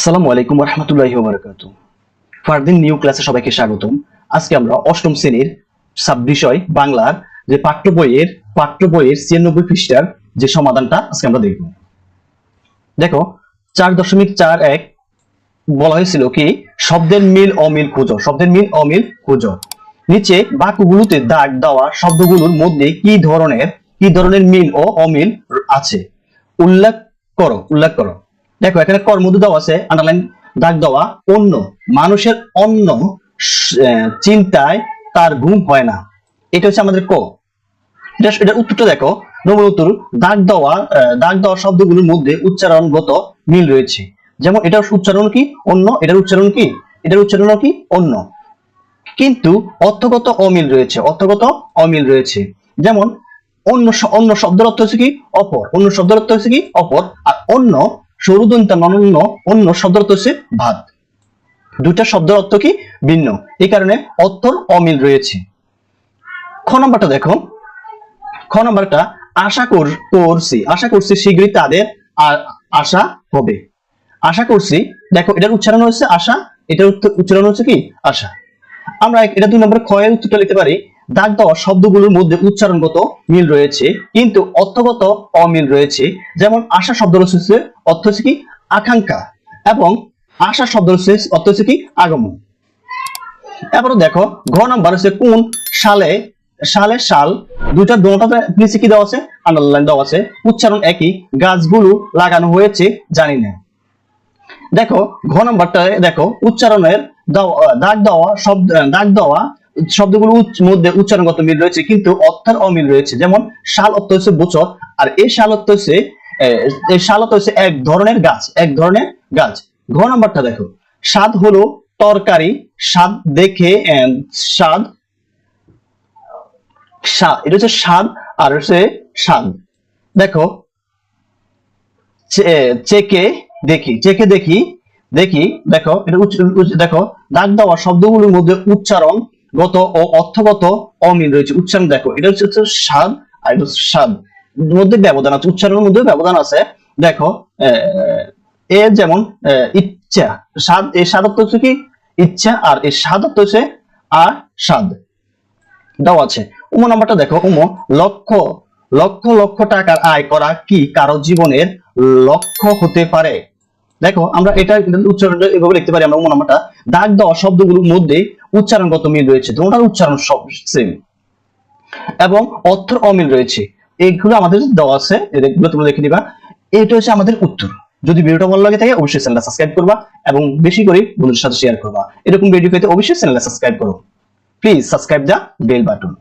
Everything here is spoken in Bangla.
আসসালামু আলাইকুম রহমতুল্লাহি বারাকাতু ফারদিন নিউ ক্লাসে সবাইকে স্বাগতম। আজকে আমরা অষ্টম শ্রেণির সাব বিষয় বাংলার যে পাঠ্য বইয়ের পাঠ্য বইয়ের ছিয়ানব্বই পৃষ্ঠার যে সমাধানটা আজকে আমরা দেখব। দেখো, চার দশমিক চার এক বলা হয়েছিল কি, শব্দের মিল অমিল খুঁজো, শব্দের মিল অমিল খুঁজো। নিচে বাক্যগুলোতে দাগ, দেওয়া শব্দগুলোর মধ্যে কি ধরনের কি ধরনের মিল ও অমিল আছে? উল্লেখ করো উল্লেখ করো। দেখো, এখানে কর্মদু দেওয়া আছে আন্ডারলাইন দাগ দেওয়া, অন্য, মানুষের অন্য চিন্তায় তার ঘুম হয় না। এটা হচ্ছে আমাদের ক। এটা এটার উত্তরটা দেখো, নমুন উত্তর, দাগ দেওয়া দাগ দেওয়া শব্দগুলোর মধ্যে উচ্চারণগত মিল রয়েছে। যেমন, এটার উচ্চারণ কি? অন্য, এটার উচ্চারণ কি? এটার উচ্চারণ কি? অন্য। কিন্তু অর্থগত অমিল রয়েছে, অর্থগত অমিল রয়েছে। যেমন, অন্য অন্য শব্দের অর্থ হচ্ছে কি? অপর। অন্য শব্দের অর্থ হচ্ছে কি? অপর। আর অন্য সরুদন্ত অন্য অন্য অর্থ হচ্ছে ভাত। দুইটা শব্দের অর্থ কি ভিন্ন? এই কারণে অর্থর অমিল রয়েছে। খ নম্বরটা দেখো। খ নম্বরটা, আশা কর- করছি। আশা করছি শীঘ্রই তাদের আশা হবে। আশা করছি, দেখো, এটার উচ্চারণ হচ্ছে আশা, এটার উচ্চারণ হচ্ছে কি? আশা। আমরা এটা দুই নম্বরে ক্ষয়ের উত্তরটা লিখতে পারি। দাগ দেওয়া শব্দগুলোর মধ্যে উচ্চারণগত মিল রয়েছে, কিন্তু অর্থগত অমিল রয়েছে। যেমন আশা শব্দ হচ্ছে, অর্থ হচ্ছে কি? আকাঙ্ক্ষা। এবং আশা শব্দ হচ্ছে অর্থ হচ্ছে কি? আগমন। এবারে দেখো, ঘ নাম্বার হচ্ছে কোন সালে সালে সাল দুইটা দোনোটাতে নিচে কি দেওয়া আছে? আন্ডারলাইন দেওয়া আছে। উচ্চারণ একই, গাছগুলো লাগানো হয়েছে, জানি না। দেখো, ঘ নাম্বারটা দেখো, উচ্চারণের দাগ দেওয়া শব্দ, দাগ দেওয়া শব্দগুলোর মধ্যে উচ্চারণগত মিল রয়েছে, কিন্তু অর্থের অমিল রয়েছে। যেমন, শাল অর্থ হচ্ছে বছর, আর এই শাল অর্থ হচ্ছে শাল অর্থ হচ্ছে এক ধরনের গাছ, এক ধরনের গাছ। ঘ নাম্বারটা দেখো। স্বাদ হলো তরকারি, স্বাদ দেখে স্বাদ এটা হচ্ছে স্বাদ, আর হচ্ছে স্বাদ। দেখো চেকে দেখি চেকে দেখি দেখি, দেখো, এটা দেখো, দাগ দেওয়া শব্দগুলোর মধ্যে উচ্চারণ গত ও অর্থগত অমিল রয়েছে। উচ্চারণ দেখো, এটা হচ্ছে হচ্ছে স্বাদ আর এটা হচ্ছে স্বাদ মধ্যে ব্যবধান আছে, উচ্চারণের মধ্যে ব্যবধান আছে। দেখো, এ যেমন ইচ্ছা। স্বাদ এই স্বাদ অর্থ হচ্ছে কি? ইচ্ছা, আর এই স্বাদ অর্থ হচ্ছে আর স্বাদ দেওয়া আছে। উমো নাম্বারটা দেখো, উমো লক্ষ লক্ষ লক্ষ টাকার আয় করা কি কারও জীবনের লক্ষ্য হতে পারে? দেখো, আমরা এটা উচ্চারণ এভাবে লিখতে পারি, আমরা উমো নাম্বারটা দাগ দেওয়া শব্দগুলোর মধ্যে উচ্চারণগত মিল রয়েছে। দুটার উচ্চারণ সব সেম এবং অর্থর অমিল রয়েছে। এইগুলো আমাদের দেওয়া আছে। এগুলো তোমরা দেখে নিবা। এটা হচ্ছে আমাদের উত্তর। যদি ভিডিওটা ভালো লাগে থাকে, অবশ্যই চ্যানেলটা সাবস্ক্রাইব করবা এবং বেশি করে বন্ধুদের সাথে শেয়ার করবা। এরকম ভিডিও পেতে অবশ্যই চ্যানেলটা সাবস্ক্রাইব করো। Please subscribe the bell button